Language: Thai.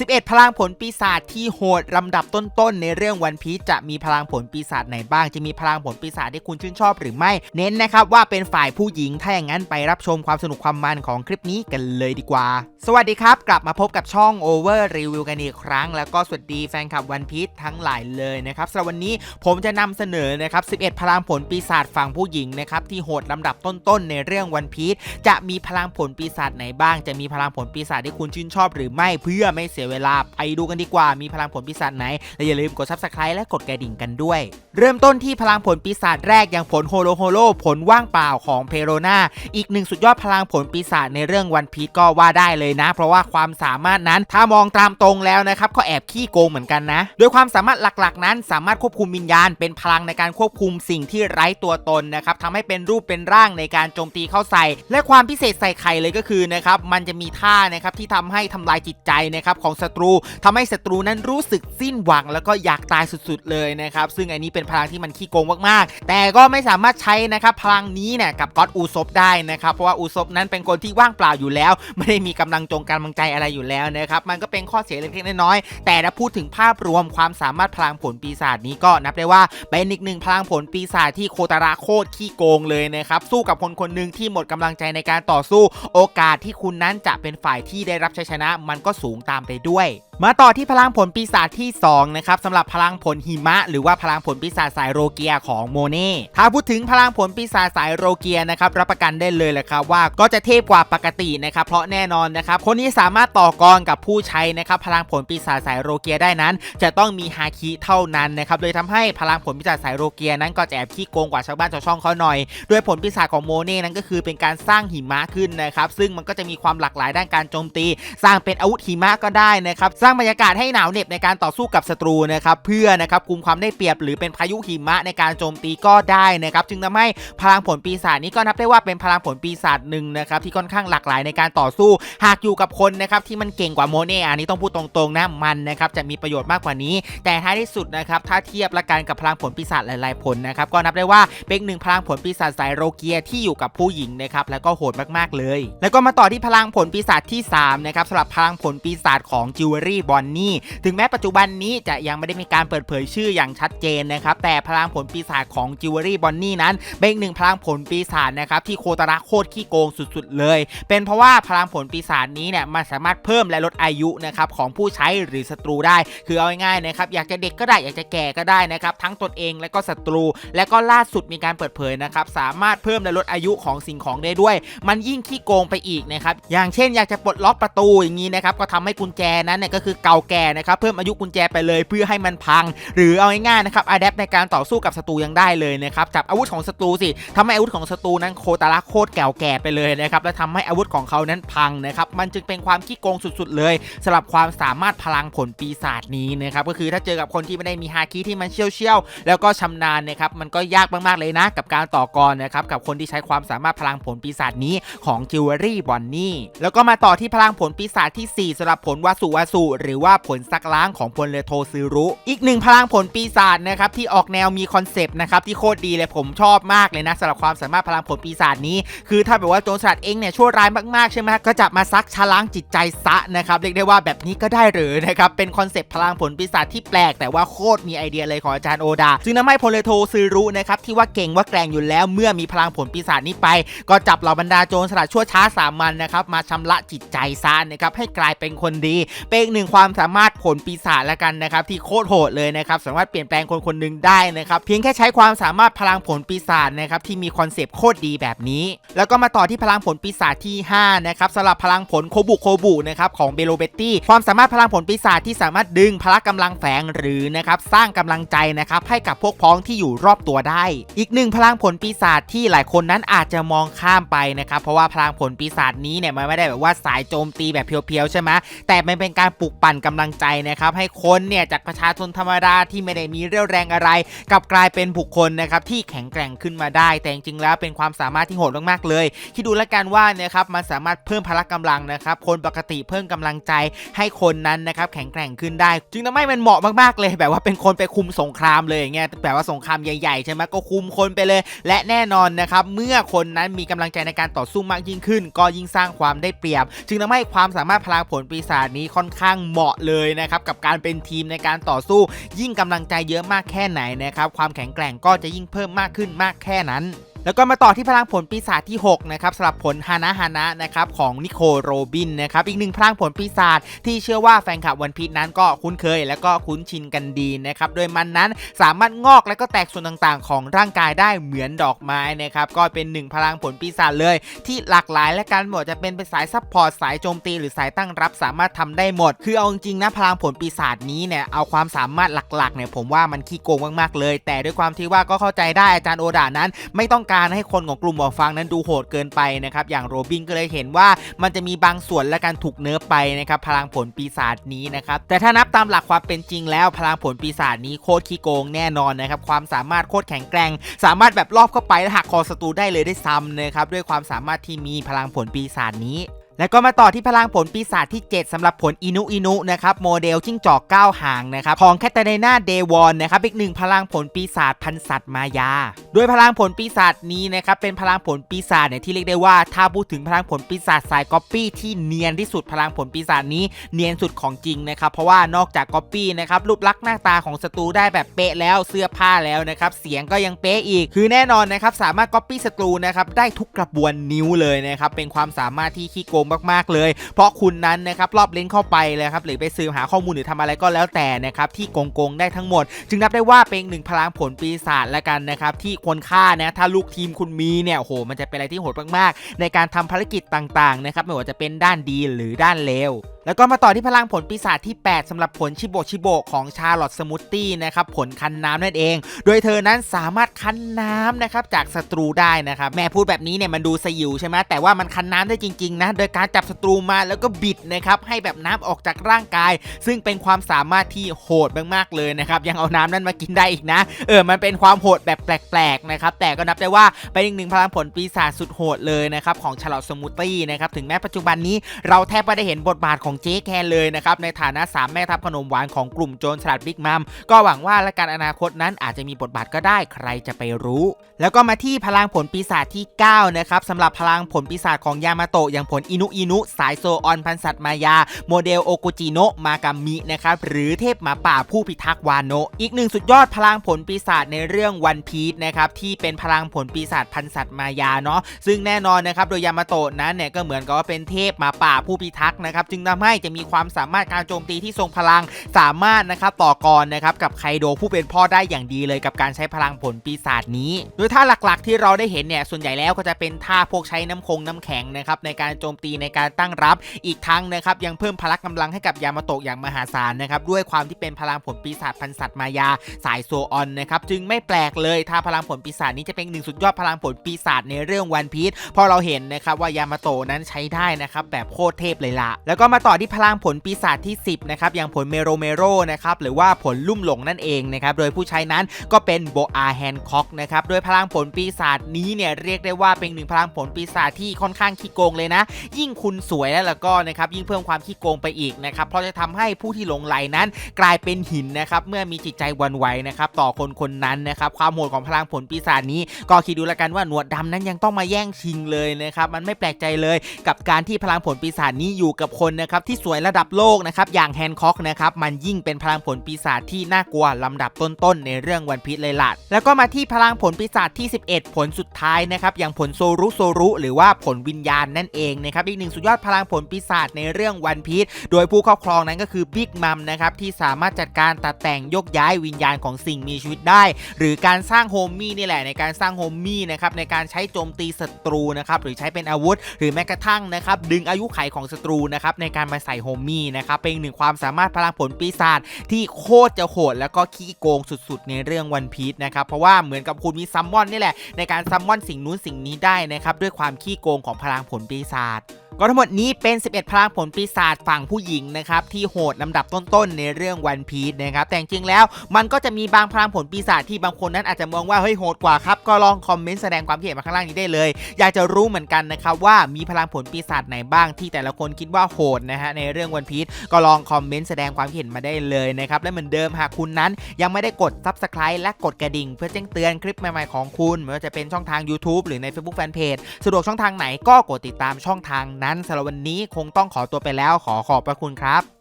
11 พลังผลปีศาจที่โหดลำดับต้นๆ ในเรื่องวันพีชจะมีพลังผลปีศาจไหนบ้าง จะมีพลังผลปีศาจที่คุณชื่นชอบหรือไม่ เน้นนะครับว่าเป็นฝ่ายผู้หญิง ถ้าอย่างนั้นไปรับชมความสนุกความมันของคลิปนี้กันเลยดีกว่า สวัสดีครับ กลับมาพบกับช่อง Over Review กันอีกครั้ง แล้วก็สวัสดีแฟนคลับวันพีชทั้งหลายเลยนะครับสำหรับวันนี้ผมจะนำเสนอนะครับ 11 พลังผลปีศาจฝั่งผู้หญิงนะครับที่โหดลำดับต้นๆ ในเรื่องวันพีชจะมีพลังผลปีศาจไหนบ้าง จะมีพลังผลปีศาจที่คุณชื่นชอบหรือไม่เพื่อไม่เสียเวลาไปดูกันดีกว่ามีพลังผลปีศาจไหนและอย่าลืมกด subscribe และกดกระดิ่งกันด้วย เริ่มต้นที่พลังผลปีศาจแรกอย่างผลโฮโลโฮโลผลว่างเปล่าของเพโรนาอีกหนึ่งสุดยอดพลังผลปีศาจในเรื่องวันพีชก็ว่าได้เลยนะ เพราะว่าความสามารถนั้นถ้ามองตามตรงแล้วนะครับก็แอบขี้โกงเหมือนกันนะ โดยความสามารถหลักๆ นั้นสามารถควบคุมวิญญาณ เป็นพลังในการควบคุมสิ่งที่ไร้ตัวตนนะครับทำให้เป็นรูปเป็นร่างในการโจมตีเข้าใส่ และความพิเศษใส่ไข่เลยก็คือนะครับมันจะมีท่านะครับที่ทำให้ทำลายจิตใจนะครับของศัตรูทำให้ศัตรูนั้นรู้สึกสิ้นหวังแล้วก็อยากตายสุดๆเลยนะครับ ซึ่งอันนี้เป็นพลังที่มันขี้โกงมากๆ แต่ก็ไม่สามารถใช้นะครับพลังนี้เนี่ยกับก็อดอูซบได้นะครับ เพราะว่าอูซบนั้นเป็นคนที่ว่างเปล่าอยู่แล้ว ไม่ได้มีกำลังจงการบังใจอะไรอยู่แล้วนะครับ มันก็เป็นข้อเสียเล็กๆน้อยๆแต่ถ้าพูดถึงภาพรวมความสามารถพลังผลปีศาจนี้ก็นับได้ว่าเป็นอีกหนึ่งพลังผลปีศาจที่โคตาระโคตรขี้โกงเลยนะครับสู้กับคนคนหนึ่งที่หมดกำลังใจในการต่อสู้ โอกาสที่คุณนั้นจะเป็นฝ่ายที่ได้รับชัยชนะ มันก็สูงตามไปด้วยมาต่อที่พลังผลปีศาจที่ 2 นะครับสำหรับพลังผลหิมะ หรือว่าพลังผลปีศาจสายโรเกียของโมเน่ถ้าพูดถึงพลังผลปีศาจสายโรเกียนะครับรับประกันได้เลยแหละครับว่าก็จะเทพกว่าปกตินะครับเพราะแน่นอนนะครับคนที่สามารถต่อกรกับผู้ใช้นะครับพลังผลปีศาจสายโรเกียได้นั้น จะต้องมีฮาคิเท่านั้นนะครับเลยทำให้พลังผลปีศาจสายโรเกียนั้นก็จะแอบขี้โกงกว่าชาวบ้านชาวช่องเขาหน่อยโดยผลปีศาจของโมเน่นั้นก็คือเป็นการสร้างหิมะขึ้นนะครับซึ่งมันก็จะมีความหลากหลายด้านการโจมตี สร้างเป็นอาวุธหิมะก็ได้นะครับสร้างบรรยากาศให้หนาวเหน็บในการต่อสู้กับศัตรูนะครับเพื่อนะครับคุมความได้เปรียบหรือเป็นพายุหิมะในการโจมตีก็ได้นะครับจึงทำให้พลังผลปีศาจนี้ก็นับได้ว่าเป็นพลังผลปีศาจหนึ่งนะครับที่ค่อนข้างหลากหลายในการต่อสู้ หากอยู่กับคนนะครับที่มันเก่งกว่าโมเน่อันนี้ต้องพูดตรงๆนะมันนะครับจะมีประโยชน์มากกว่านี้ แต่ท้ายที่สุดนะครับถ้าเทียบละกันกับพลังผลปีศาจหลาย ๆ ผลนะครับก็นับได้ว่าเป็นหนึ่งพลังผลปีศาจสายโรเกียที่อยู่กับผู้หญิงนะครับแล้วก็โหดมากๆเลย แล้วก็มาต่อที่พลังผลปีศาจที่3นะครับสำหรับพลังผลปีศาจของจิวเวลรี่บอนนี่ถึงแม้ปัจจุบันนี้จะยังไม่ได้มีการเปิดเผยชื่ออย่างชัดเจนนะครับแต่พลังผลปีศาจของจิวเวลรี่บอนนี่นั้นเป็นอีกหนึ่งพลังผลปีศาจนะครับที่โคตาระโคตรขี้โกงสุดๆ เลย เป็นเพราะว่าพลังผลปีศาจนี้เนี่ยมันสามารถเพิ่มและลดอายุนะครับของผู้ใช้หรือศัตรูได้ คือเอาง่ายๆนะครับอยากจะเด็กก็ได้อยากจะแก่ก็ได้นะครับทั้งตนเองและก็ศัตรู และก็ล่าสุดมีการเปิดเผยนะครับสามารถเพิ่มและลดอายุของสิ่งของได้ด้วย มันยิ่งขี้โกงไปอีกนะครับอย่างเช่น อยากจะปลดล็อกประตูอย่างนี้นะครับก็ทำให้กุญแจนั้นเนี่ยก็คือเก่าแก่นะครับเพิ่มอายุกุญแจไปเลยเพื่อให้มันพัง หรือเอาง่ายๆนะครับอะแดปในการต่อสู้กับศัตรูยังได้เลยนะครับจับอาวุธของศัตรูสิทำให้อาวุธของศัตรูนั้นโคตรละโคตรแก่วแก่ไปเลยนะครับและทำให้อาวุธของเขานั้นพังนะครับมันจึงเป็นความขี้โกงสุดๆ เลยสำหรับความสามารถพลังผลปีศาจนี้นะครับก็คือถ้าเจอกับคนที่ไม่ได้มีฮาคิที่มันเชี่ยวเชี่ยวๆแล้วก็ชำนาญนะครับมันก็ยากมากๆเลยนะ กับการต่อกรนะครับกับคนที่ใช้ความสามารถพลังผลปีศาจนี้ของจิวเวลรี่บอนนี่แล้วก็มาต่อที่พลังผลปีศาจที่ 4สำหรับผลวาสุวาสุหรือว่าผลซักล้างของพลเลโทซึรุ อีกหนึ่งพลังผลปีศาจนะครับที่ออกแนวมีคอนเซปต์นะครับที่โคตรดีเลยผมชอบมากเลยนะสำหรับความสามารถพลังผลปีศาจนี้ คือถ้าแบบว่าโจรสลัดเองเนี่ยชั่วร้ายมากๆใช่ไหมก็จะมาซักชะล้างจิตใจซะนะครับเรียกได้ว่าแบบนี้ก็ได้หรือนะครับเป็นคอนเซปต์พลังผลปีศาจที่แปลกแต่ว่าโคตรมีไอเดียเลยของอาจารย์โอดา ซึ่งทำให้พลเลโทซึรุนะครับที่ว่าเก่งว่าแกร่งอยู่แล้วเมื่อมีพลังผลปีศาจนี้ไป ก็จับเหล่าบรรดาโจรสลัดชั่วช้าสามัญนะครับมาชำระจิตใจซะนะครับให้กลายเป็นคนดีเป็นอีกหนึ่งความสามารถผลปีศาจละกันนะครับที่โคตรโหดเลยนะครับสามารถเปลี่ยนแปลงคนคนหนึ่งได้นะครับเพียงแค่ใช้ความสามารถพลังผลปีศาจนะครับที่มีคอนเซปต์โคตรดีแบบนี้ แล้วก็มาต่อที่พลังผลปีศาจที่5นะครับสำหรับพลังผลโคบุโคบุนะครับของเบโลเบตตี้ความสามารถพลังผลปีศาจที่สามารถดึงพละกำลังแฝงหรือนะครับสร้างกำลังใจนะครับให้กับพวกพ้องที่อยู่รอบตัวได้ อีกหนึ่งพลังผลปีศาจที่หลายคนนั้นอาจจะมองข้ามไปนะครับเพราะว่าพลังผลปีศาจนี้เนี่ยมันไม่ได้แบบว่าสายโจมตีแบบเพียวๆใช่ไหมแต่มันเป็นการปลุกปั่นกำลังใจนะครับให้คนเนี่ยจากประชาชนธรรมดาที่ไม่ได้มีเรี่ยวแรงอะไรกลับกลายเป็นบุคคลนะครับที่แข็งแกร่งขึ้นมาได้ แต่จริงๆแล้วเป็นความสามารถที่โหดมากๆเลยคิดดูแล้วกันว่าเนี่ยครับมันสามารถเพิ่มพละกำลังนะครับคนปกติเพิ่มกำลังใจให้คนนั้นนะครับแข็งแกร่งขึ้นได้ จึงทำให้มันเหมาะมากๆเลย แบบว่าเป็นคนไปคุมสงครามเลยอย่างเงี้ยแบบว่าสงครามใหญ่ๆใช่ไหมก็คุมคนไปเลย และแน่นอนนะครับเมื่อคนนั้นมีกำลังใจในการต่อสู้มากยิ่งขึ้น ก็ยิ่งสร้างความได้เปรียบ จึงทำให้ความสามารถพลังผลปีศาจนี้ค่อนข้างเหมาะเลยนะครับกับการเป็นทีมในการต่อสู้ ยิ่งกำลังใจเยอะมากแค่ไหนนะครับความแข็งแกร่งก็จะยิ่งเพิ่มมากขึ้นมากแค่นั้น แล้วก็มาต่อที่พลังผลปีศาจที่ 6 นะครับสำหรับผลฮานะฮานะนะครับของนิโคโรบินนะครับอีกหนึ่งพลังผลปีศาจที่เชื่อว่าแฟนคลับวันพีชนั้นก็คุ้นเคย และก็คุ้นชินกันดีนะครับโดยมันนั้นสามารถงอกและก็แตกส่วนต่างๆ ของร่างกายได้เหมือนดอกไม้นะครับก็เป็นหนึ่งพลังผลปีศาจเลย ที่หลากหลายและการหมดจะเป็นเป็นสายซัพพอร์ตสายโจมตีหรือสายตั้งรับสามารถทำได้หมด คือเอาจริงๆนะพลังผลปีศาจนี้เนี่ยเอาความสามารถหลักๆเนี่ยผมว่ามันขี้โกงมากๆเลย แต่ด้วยความที่ว่าก็เข้าใจได้อาจารย์โอดานั้นไม่ต้องการให้คนของกลุ่มหมอฟังนั้นดูโหดเกินไปนะครับอย่างโรบินก็เลยเห็นว่ามันจะมีบางส่วนและการถูกเนื้อไปนะครับพลังผลปีศาจนี้นะครับแต่ถ้านับตามหลักความเป็นจริงแล้วพลังผลปีศาจนี้โคตรขี้โกงแน่นอนนะครับความสามารถโคตรแข็งแกร่ง สามารถแบบรอบเข้าไปและหักคอศัตรูได้เลยได้ซ้ำนะครับด้วยความสามารถที่มีพลังผลปีศาจนี้ แล้วก็มาต่อที่พลังผลปีศาจที่ 7สำหรับผลอินุอินุนะครับโมเดลจิ้งจอก9หางนะครับของแคตาเดนาเดวอนนะครับอีกหนึ่งพลังผลปีศาจพันสัตว์มายาด้วยพลังผลปีศาจนี้นะครับเป็นพลังผลปีศาจเนี่ยที่เรียกได้ว่าถ้าพูดถึงพลังผลปีศาจสายก๊อปปี้ที่เนียนที่สุดพลังผลปีศาจนี้เนียนสุดของจริงนะครับเพราะว่านอกจากก๊อปปี้นะครับรูปลักษณ์หน้าตาของศัตรูได้แบบเป๊ะแล้วเสื้อผ้าแล้วนะครับเสียงก็ยังเป๊ะอีก คือแน่นอนนะครับสามารถก๊อปปี้ศัตรูนะครับได้ทุกกระบวนนิ้วเลยนะครับเป็นความสามารถที่ขี้โกงมากๆเลย เพราะคุณนั้นนะครับรอบเล่นเข้าไปเลยครับหรือไปซื้อหาข้อมูลหรือทำอะไรก็แล้วแต่นะครับที่โกงๆได้ทั้งหมด จึงนับได้ว่าเป็นหนึ่งพลังผลปีศาจละกันนะครับที่ควรค่านะถ้าลูกทีมคุณมีเนี่ยโอ้โหมันจะเป็นอะไรที่โหดมากๆ ในการทำภารกิจต่างๆนะครับไม่ว่าจะเป็นด้านดีหรือด้านเลว แล้วก็มาต่อที่พลังผลปีศาจที่ 8สำหรับผลชิโบชิโบของชาร์ลอตสมูทตี้นะครับผลคันน้ำนั่นเอง โดยเธอนั้นสามารถคั้นน้ำนะครับจากศัตรูได้นะครับแม่พูดแบบนี้เนี่ยมันดูสยิวใช่ไหมแต่ว่ามันคั้นน้ำได้จริงๆนะโดยการจับศัตรูมาแล้วก็บิดนะครับให้แบบน้ำออกจากร่างกาย ซึ่งเป็นความสามารถที่โหดมากๆเลยนะครับยังเอาน้ำนั้นมากินได้อีกนะ เออมันเป็นความโหดแบบแปลกๆนะครับแต่ก็นับได้ว่าเป็นอีกหนึ่งพลังผลปีศาจสุดโหดเลยนะครับของชาร์ลอตสมูทตี้นะครับถึงแม้ปัจจุบันนี้เราแทบไม่ได้เห็นบทบาทของเจ๊แคนเลยนะครับในฐานะสามแม่ทัพขนมหวานของกลุ่มโจรฉลาดบิ๊กมัมก็หวังว่าและการอนาคตนั้นอาจจะมีบทบาทก็ได้ใครจะไปรู้ แล้วก็มาที่พลังผลปีศาจที่ 9 นะครับสำหรับพลังผลปีศาจของยามาโตะอย่างผลอินุอินุ สายโซออนพันสัตมายา โมเดลโอกุจิโนะมากามินะครับหรือเทพหมาป่าผู้พิทักษ์วานโนะอีกหนึ่งสุดยอดพลังผลปีศาจในเรื่องวันพีชนะครับที่เป็นพลังผลปีศาจพันสัตมายาเนาะซึ่งแน่นอนนะครับโดยยามาโตะนั้นเนี่ยก็เหมือนกับว่าเป็นเทพหมาป่าผู้พิทักษ์นะครับจึงทำให้จะมีความสามารถการโจมตีที่ทรงพลังสามารถนะครับต่อกรนะครับกับไคโดผู้เป็นพ่อได้อย่างดีเลยกับการใช้พลังผลปีศาจนี้ โดยท่าหลักๆ ที่เราได้เห็นเนี่ยส่วนใหญ่แล้วก็จะเป็นท่าพวกใช้น้ำคงน้ำแข็งนะครับในการโจมตีในการตั้งรับ อีกทั้งนะครับยังเพิ่มพลังกำลังให้กับยามาโตะอย่างมหาศาลนะครับด้วยความที่เป็นพลังผลปีศาจพันสัตว์มายาสายโซออนนะครับจึงไม่แปลกเลยถ้าพลังผลปีศาจนี้จะเป็นหนึ่งสุดยอดพลังผลปีศาจในเรื่องวันพีชพอเราเห็นนะครับว่ายามาโตะนั้นใช้ได้นะครับแบบโคตรเทพเลยล่ะแล้วก็มาต่อที่พลังผลปีศาจที่ 10 นะครับ อย่างผลเมโรเมโรนะครับ หรือว่าผลลุ่มหลงนั่นเองนะครับ โดยผู้ใช้นั้นก็เป็นโบอาแฮนค็อกนะครับ โดยพลังผลปีศาจนี้เนี่ยเรียกได้ว่าเป็นหนึ่งพลังผลปีศาจที่ค่อนข้างขี้โกงเลยนะ ยิ่งคุณสวยแล้วล้วก็นะครับ ยิ่งเพิ่มความขี้โกงไปอีกนะครับ เพราะจะทำให้ผู้ที่หลงไหลนั้น กลายเป็นหินนะครับ เมื่อมีจิตใจวันไหวนะครับต่อคนคนนั้นนะครับ ความโหดของพลังผลปีศาจนี้ ก็คิดดูแล้วกันว่าหนวดดำนั้นยังต้องมาแย่งชิงเลยนะครับ มันไม่แปลกใจเลยกับการที่พลังผลปีศาจนี้อยู่กับคนนะครับที่สวยระดับโลกนะครับอย่างแฮนค็อกนะครับมันยิ่งเป็นพลังผลปีศาจที่น่ากลัวลำดับต้นๆในเรื่องวันพีชเลยล่ะแล้วก็มาที่พลังผลปีศาจที่ 11 ผลสุดท้ายนะครับอย่างผลโซรุโซรุ หรือว่าผลวิญญาณนั่นเองนะครับอีกหนึ่งสุดยอดพลังผลปีศาจในเรื่องวันพีชโดยผู้ครอบครองนั้นก็คือบิ๊กมัมนะครับที่สามารถจัดการตัดแต่งยกย้ายวิญญาณของสิ่งมีชีวิตได้ หรือการสร้างโฮมมี่นี่แหละในการสร้างโฮมมี่นะครับในการใช้โจมตีศัตรูนะครับหรือใช้เป็นอาวุธ หรือแม้กระทั่งนะครับดึงอายุไขของศัตรูนะครับในการมาใส่โฮมี่นะครับเป็นหนึ่งความสามารถพลังผลปีศาจที่โคตรจะโหดแล้วก็ขี้โกงสุดๆ ในเรื่องวันพีชนะครับเพราะว่าเหมือนกับคุณมีซัมมอนนี่แหละในการซัมมอนสิ่งนู้นสิ่งนี้ได้นะครับด้วยความขี้โกงของพลังผลปีศาจ ก็ทั้งหมดนี้เป็น 11 พลังผลปีศาจฝั่งผู้หญิงนะครับที่โหดลำดับต้นๆในเรื่องวันพี e นะครับแต่จริงๆแล้วมันก็จะมีบางพลังผลปีศาจที่บางคนนั้นอาจจะมองว่าเฮ้ยโหดกว่าครับ ก็ลองคอมเมนต์แสดงความคิดเห็นมาข้างล่างนี้ได้เลย อยากจะรู้เหมือนกันนะครับว่ามีพลังผลปีศาจไหนบ้างที่แต่ละคนคิดว่าโหดนะฮะในเรื่องวันพี e ก็ลองคอมเมนต์แสดงความคิดเห็นมาได้เลยนะครับและเหมือนเดิมหากคุณนั้นยังไม่ได้กด Subscribe และกดกระดิ่ง เพื่อแจ้งเตือนคลิปใหม่ๆของคุณไม่ว่าจะเป็นช่องทาง YouTube หรือใน Facebook Fanpage สะดวกช่องทางไหนก็กดติดตามช่องทางนั้นสำหรับวันนี้คงต้องขอตัวไปแล้วขอขอบพระคุณครับ